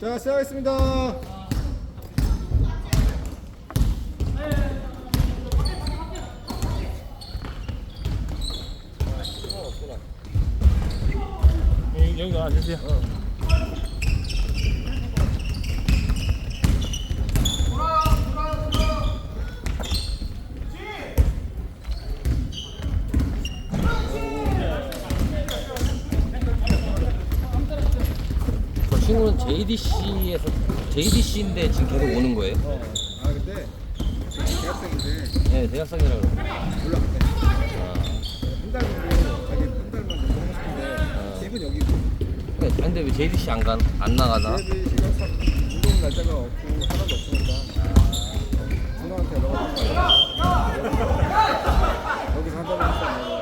자, 시작하겠습니다. 여기, 앉으세요. 저 친구는 JDC에서 JDC인데 지금 계속 오는 거예요? 아, 근데 대학생인데 네, 대학생이라 그러고. 올라갔대. 아, 한달 정도 자기 한 달만 정도 하고 싶은데 집은 여기고 근데, 근데 왜 JDC 안, 가, 안 나가나? 시간 사 운동 날짜가 없고 하나도 없으니까 준호한테 연락을 했어. 여기서 한다고 했어.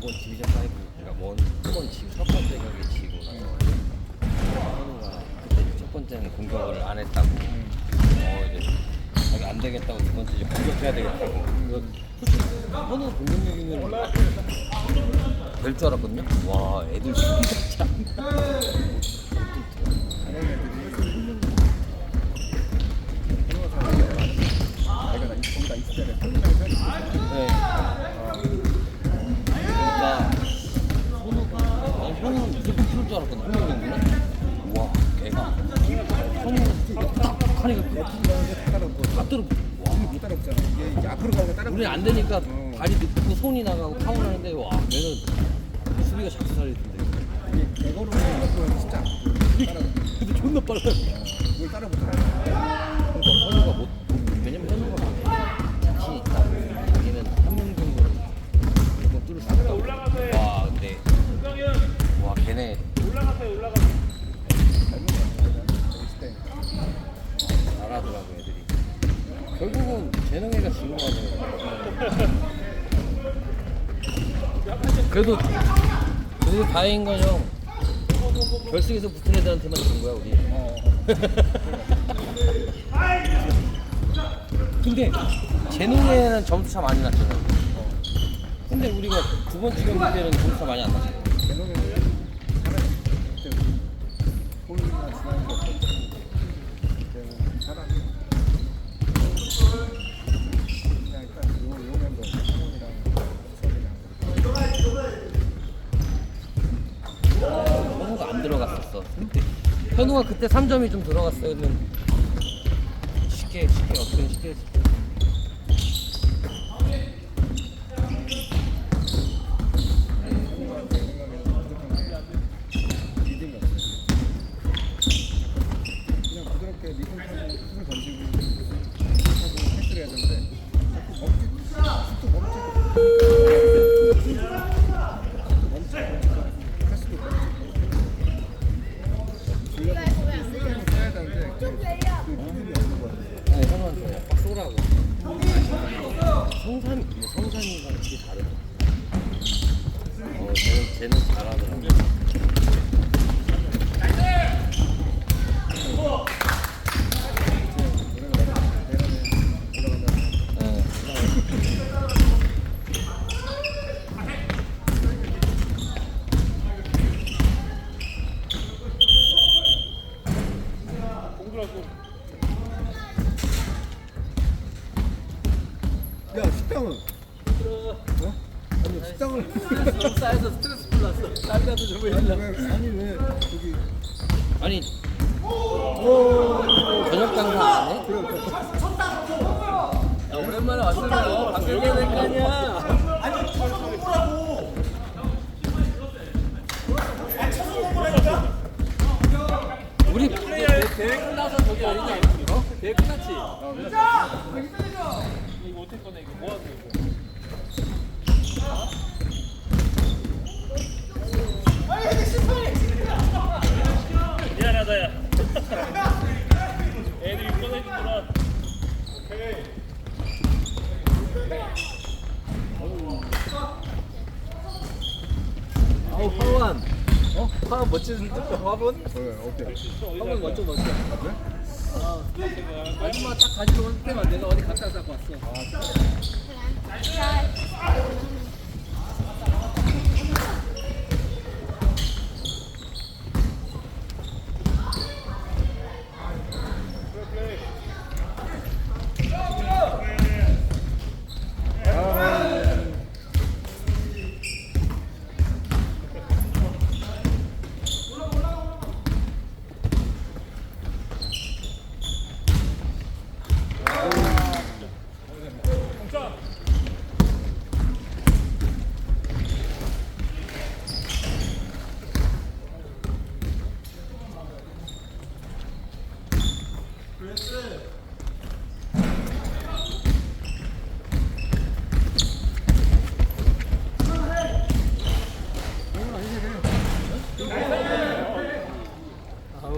두번 디비전 5, 그러니까 원번 지고 첫 번째 경기 지고 그때 첫 번째는 공격을 안 했다고. 어 이제 자기 안 되겠다고 두 번째 이제 공격해야 되겠다고. 솔직히 현우 공격력이면 될 줄 알았거든요. 와 애들 참. 내가 나 거기다 있을 때는 평균을 생각했어. 네. 그러니까 현우가 아니 현우는 무조건 키울 줄 알았거든 현우는 와 걔가 현우가 딱 하니까 따라붙잖아. 이게 앞으로 따라. 우리 안 되니까 어. 발이 눕고 손이 나가고 파울 하는데 와 얘는 수비가 작살이 던데 이게 대거로 앞으로 진짜. 근데 존나 빨라 뭘 따라붙어. 그러니까 현우가 못 왜냐면 현우가 자신 있다 자기는 한 명 정도는 무조건 뚫을 수 있다 와 근데 와 걔네 잘하더라고 애들이 결국은 재능애가 지는 거잖아요 그래도 그래도 다행인 건요 결승에서 붙은 애들한테만 진 거야 우리. 근데 재능애는 점수 차 많이 났잖아요 근데 우리가 두 번째 경기 때는 점수 차 많이 안 났어요 개노는 사람이 그때 홀이나 지나는 게 없었고 그때는 사람이 그냥 일단 요, 요 멤버 성훈이랑 수업이랑 현우가 안 들어갔었어 그때 현우가 그때 3점이 좀 들어갔어요. 쉽게 쉽게 어떻게 쉽게 야 식당은? 어? 아니 식당을 쌓여서 스트레스 풀렸어. 딴데도 좀 아니 왜 아니 왜 저기. 아니 저녁 장사 안 해? 야, 오랜만에 왔으면 밥 먹여야 될거 아니야. 우리 대회 끝나서 저기 어? 대회 끝났지? 이거 어떻게 꺼내? 이거 뭐? 이거? 미 화원 멋진 화분? 그래 오케이. 화분 멋져 멋져. 아 그래? 아 아줌마 딱 가지고 올 때만 내가 어디 갖다 갖고 왔어. 아,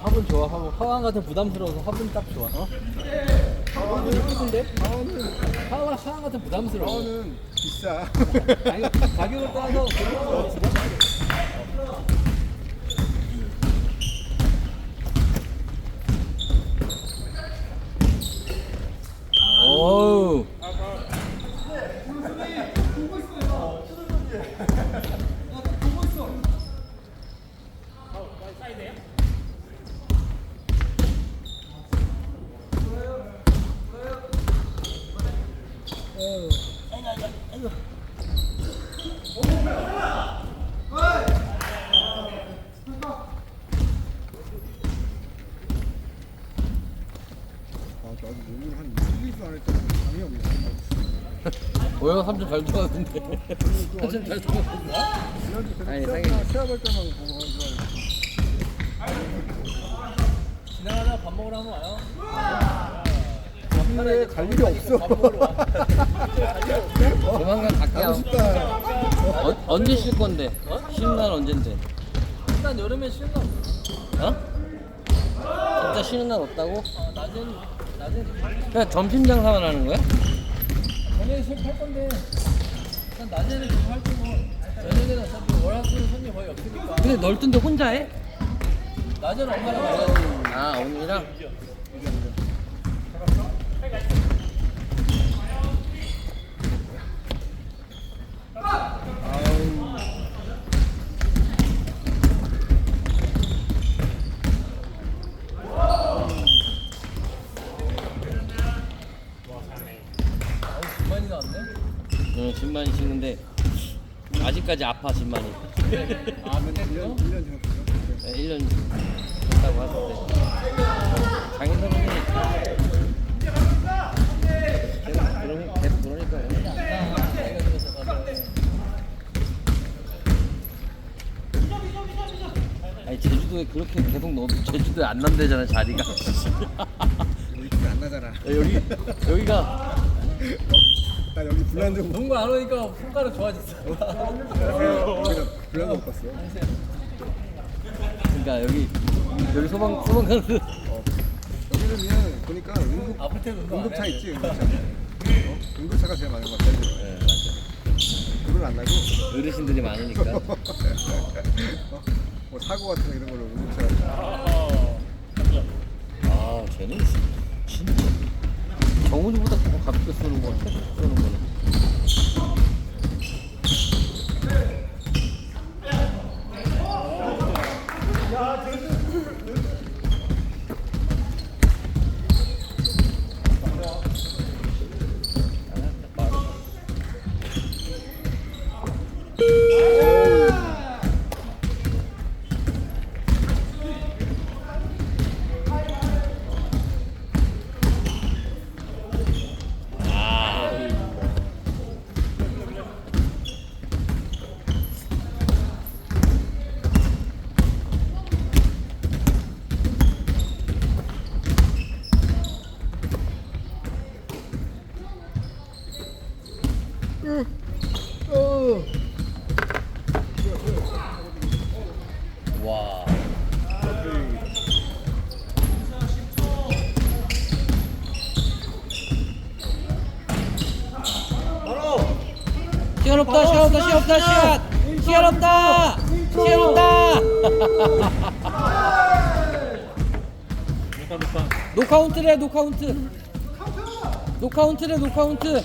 화분 좋아 화분 화원 같은 부담스러워서 화분 딱 좋아 어? 화분 예쁘신데? 화원은 화원 화원 같은 부담스러워 파워는 비싸 아니 가격을 떠나서 그거 어우. 나도 오늘 한 1, 2주 안 했더니 감이 없네 뭐야 삼촌 잘 들어갔는데. 삼촌 잘줄 지나가다 밥 먹으러 한번 와요 알고 갈 일이 없어 조만간 갈게요. 싶다 어, 언제 쉴 건데? 쉬는 날 언젠데? 일단 여름에 쉬는 거 없어 어? 진짜 쉬는 날 없다고? 어, 낮에는 낮에는 그냥 점심 장사만 하는 거야? 저녁에 할 건데 일단 낮에는 좀 활동고 저녁에는 어차피 월화수는 손님 거의 없으니까 근데 널 뜬데 혼자 해? 낮에는 엄마랑 아 언니랑? 많이 나왔네 쉬는데 아직까지 아파 진만이. 아 맨날 1년, 1년 전부터 1년 됐다고 하던데. 장인어른이 계속 그러니, 계속 그러니까요. 아니 제주도에 그렇게 계속 넣어도 제주도에 안 난대잖아 자리가. 여기 불안 나잖아. 여기 여기가 나 여기 불난 적 농구 안 오니까 손가락 좋아졌어. 불난 적 없었어. 그러니까 여기 여기 소방 소방관들 여기는 그냥 보니까 응급, 아플 운동 안 응급차 해. 있지 응급차. 어? 응급차가 제일 많은 것 같아 네 맞아 불은 안 나고. 어르신들이 많으니까. 어? 뭐 사고 같은 거 이런 걸로 응급차가 아 쟤는 진짜 정훈이보다 더 가볍게 쏘는 거 같아. 쏘는 거는 와 시간 없다 시간 없다 시간 없다 시간. 시간 없다. 누가 누가 노카운트래 노카운트. 노카운트래 노카운트